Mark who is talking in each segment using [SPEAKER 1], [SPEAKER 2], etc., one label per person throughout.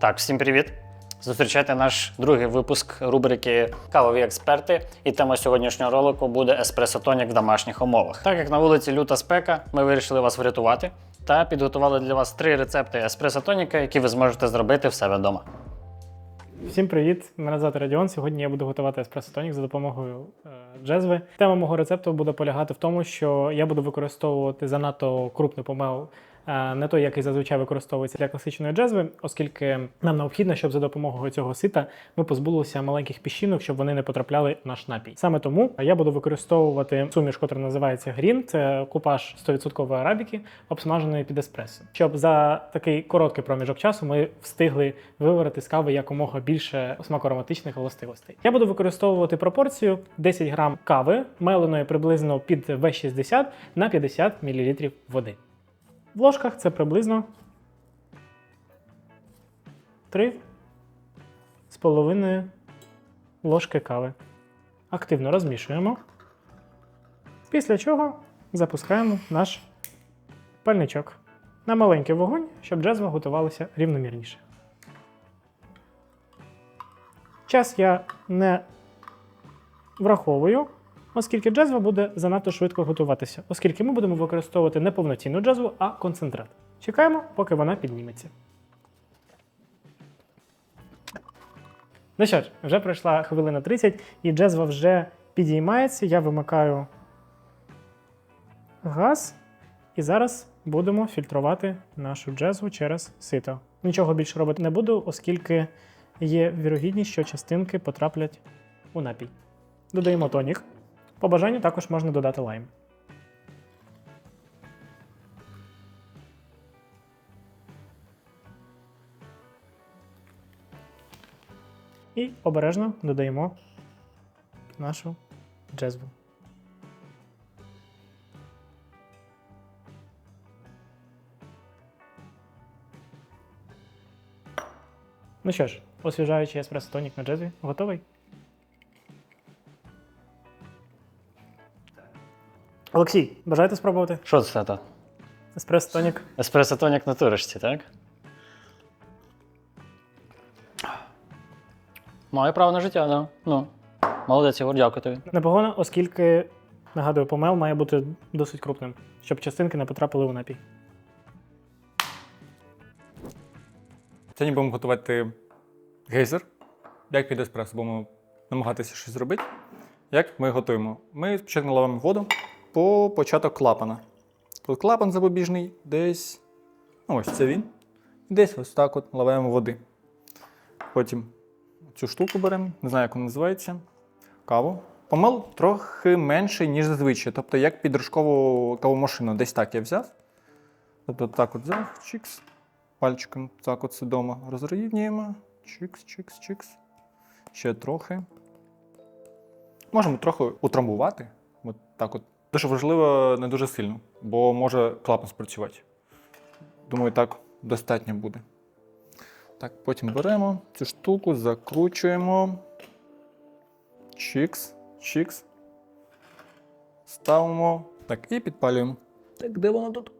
[SPEAKER 1] Так, всім привіт! Зустрічайте наш другий випуск рубрики Кавові експерти. І тема сьогоднішнього ролику буде еспресо тонік в домашніх умовах. Так як на вулиці люта спека, ми вирішили вас врятувати та підготували для вас три рецепти еспресо тоніка, які ви зможете зробити в себе вдома.
[SPEAKER 2] Всім привіт! Мене звати Радіон. Сьогодні я буду готувати еспресо тонік за допомогою е, джезви. Тема мого рецепту буде полягати в тому, що я буду використовувати занадто крупний помел, не той, який зазвичай використовується для класичної джезви, оскільки нам необхідно, щоб за допомогою цього сита ми позбулися маленьких піщинок, щоб вони не потрапляли в наш напій. Саме тому я буду використовувати суміш, котра називається Green. Це купаж 100% арабіки, обсмаженої під еспресо. Щоб за такий короткий проміжок часу ми встигли виварити з кави якомога більше смакоароматичних властивостей. Я буду використовувати пропорцію 10 грам кави, меленої приблизно під V60 на 50 мл води. В ложках це приблизно 3 з половиною ложки кави. Активно розмішуємо. Після чого запускаємо наш пальничок на маленький вогонь, щоб джезва готувалася рівномірніше. Час я не враховую, оскільки джезва буде занадто швидко готуватися, оскільки ми будемо використовувати не повноцінну джезву, а концентрат. Чекаємо, поки вона підніметься. Ну що ж, вже пройшла хвилина 30, і джезва вже підіймається. Я вимикаю газ. І зараз будемо фільтрувати нашу джезву через сито. Нічого більше робити не буду, оскільки є вірогідність, що частинки потраплять у напій. Додаємо тонік. По бажанню також можна додати лайм. І обережно додаємо нашу джезву. Ну що ж, освіжаючий еспресо тонік на джезві готовий. Олексій, бажаєте спробувати?
[SPEAKER 1] Що це то?
[SPEAKER 2] Еспресо тонік.
[SPEAKER 1] Еспресо тонік на турочці, так? Маю право на життя, да. Ну. Молодець, Ігор, дякую тобі.
[SPEAKER 2] Непогано, оскільки, нагадую, помел має бути досить крупним, щоб частинки не потрапили у напій.
[SPEAKER 3] Сьогодні будемо готувати гейзер. Як під еспресо, будемо намагатися щось зробити. Як ми готуємо? Ми спочатку наливаємо воду по початок клапана. Тут клапан запобіжний, десь. Ну, ось це він. Десь ось так от наливаємо води. Потім цю штуку беремо, не знаю, як вона називається. Каву. Помил трохи менший, ніж зазвичай. Тобто, як підрожкову кавомашину. Десь так я взяв. Тобто так от взяв, чікс. Пальчиком так от судомо розрівнюємо. Чикс, чикс, чикс. Ще трохи. Можемо трохи утрамбувати. От так от. Дуже важливо, не дуже сильно, бо може клапан спрацювати. Думаю, так достатньо буде. Так, потім беремо цю штуку, закручуємо. Чикс, чикс. Ставимо. Так, і підпалюємо. Так, де воно тут?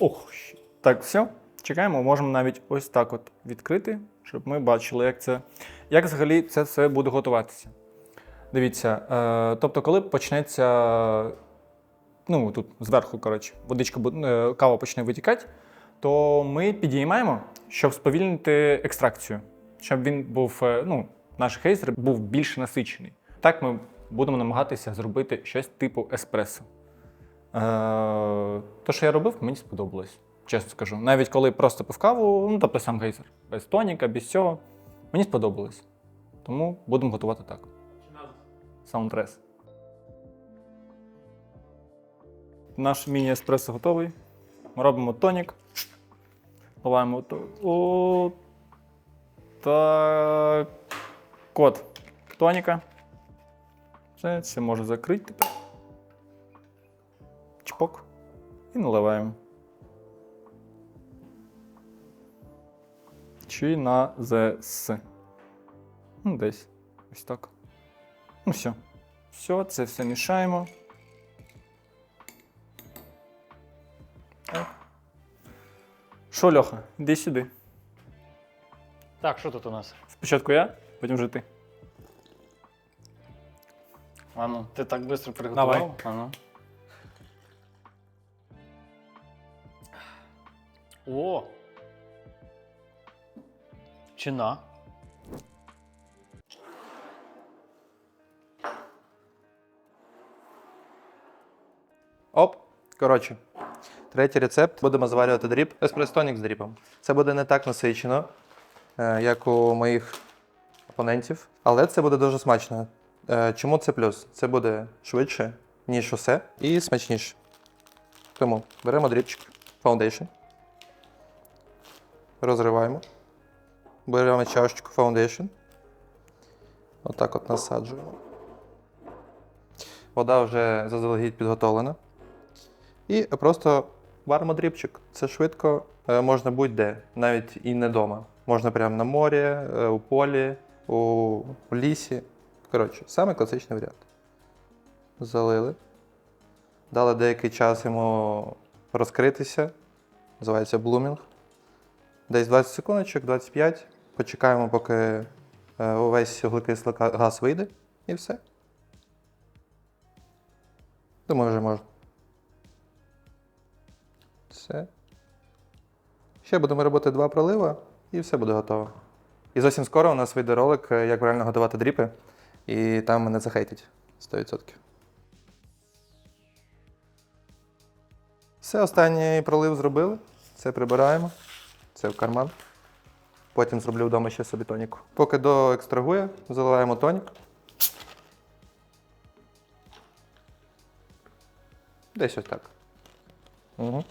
[SPEAKER 3] Ох, так, все. Чекаємо, можемо навіть ось так от відкрити, щоб ми бачили, як це. Як взагалі це все буде готуватися. Дивіться, е, тобто, коли почнеться. Ну, тут зверху, коротше, водичка е, кава почне витікати, то ми підіймаємо, щоб сповільнити екстракцію, щоб він був, е, ну, наш гейзер був більш насичений. Так ми будемо намагатися зробити щось типу еспресо. Е, то, що я робив, мені сподобалось, чесно скажу. Навіть коли просто пив каву, ну тобто сам гейзер, без тоніка, без цього, мені сподобалось. Тому будемо готувати так. Саундтрес. Наш міні-еспресо готовий. Ми робимо тонік. Ливаємо то. О, так. Код тоніка. Все, це може закрити тепер. Чпок. І наливаємо. Чи на ЗС. Ну, десь. Ось так. Ну, все. Все, це все мішаємо. Що, Льоха, іди сюди.
[SPEAKER 1] Так, що тут у нас?
[SPEAKER 3] Спочатку я, потім вже ти.
[SPEAKER 1] А ну, ти так швидко приготував?
[SPEAKER 3] Давай.
[SPEAKER 1] А ну. О! Чина.
[SPEAKER 4] Оп. Коротше, третій рецепт. Будемо зварювати дріб. Еспресо-тонік з дрібом. Це буде не так насичено, е, як у моїх опонентів, але це буде дуже смачно. Е, Чому це плюс? Це буде швидше, ніж усе, і смачніше. Тому беремо дрібчик, фаундейшн. Розриваємо. Беремо чашечку фаундейшн. Отак от насаджуємо. Вода вже заздалегідь підготовлена. І просто варимо дрібчик. Це швидко, е, можна будь-де, навіть і не вдома. Можна прямо на морі, е, у полі, у, у лісі. Коротше, саме класичний варіант. Залили. Дали деякий час йому розкритися. Називається блумінг. Десь 20 секундочок, 25. Почекаємо, поки е, увесь вуглекислий газ вийде, і все. Думаю, вже можна. Все. Ще будемо робити два пролива, і все буде готово. І зовсім скоро у нас вийде ролик, е, як правильно готувати дріпи, і там мене захейтять 100%. Все, останній пролив зробили. Це прибираємо. Це в карман. Потім зроблю вдома ще собі тоніку. Поки доекстрагує, заливаємо тонік. Десь ось так. Угу.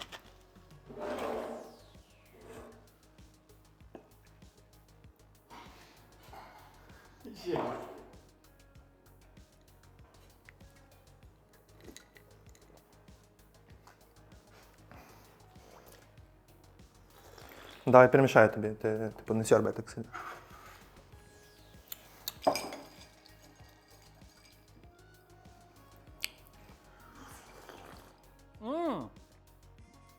[SPEAKER 4] Давай перемішаю тобі, ти типу не сьорбай так сильно.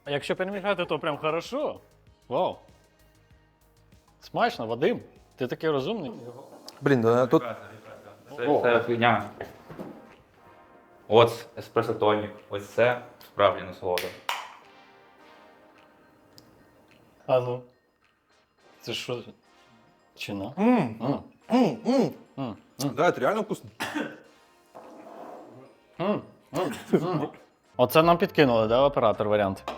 [SPEAKER 1] А якщо перемішати, то прям хорошо. Вау. Смачно, Вадим. Ти такий розумний.
[SPEAKER 4] Блін, да, тут
[SPEAKER 5] Це, це фігня. От еспресо тонік. Ось це справді насолода.
[SPEAKER 1] А ну. Це що? Чина? М.
[SPEAKER 4] Да, це реально вкусно.
[SPEAKER 1] Оце нам підкинули, да, оператор варіант.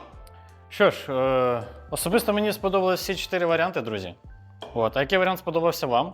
[SPEAKER 1] Що ж, е, особисто мені сподобались всі чотири варіанти, друзі. От, а який варіант сподобався вам?